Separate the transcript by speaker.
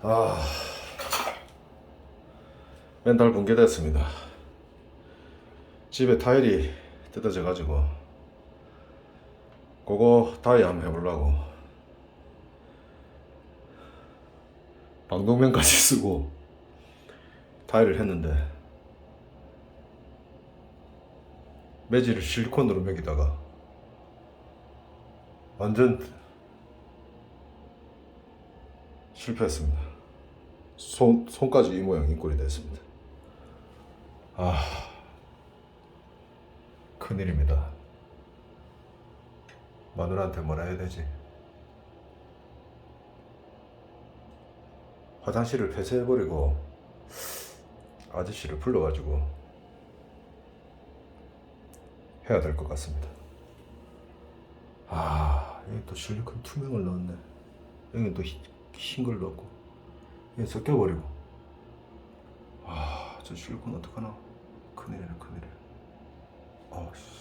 Speaker 1: 아 멘탈 붕괴됐습니다. 집에 타일이 뜯어져 가지고 그거 다이 한번 해보려고 방독면까지 쓰고 타일을 했는데 매질을 실리콘으로 매기다가 완전 실패했습니다. 손 손까지 이 모양 이 꼴이 됐습니다. 아 큰일입니다. 마누라한테 뭐라 해야 되지? 화장실을 폐쇄해버리고 아저씨를 불러가지고 해야 될 것 같습니다. 아, 여기 또 실리콘 투명을 넣었네. 여기 또 흰 걸 넣었고, 예, 섞여 버리고. 아, 저 실컷 어떡하나. 큰일이네, 큰일이네. 아, 씨.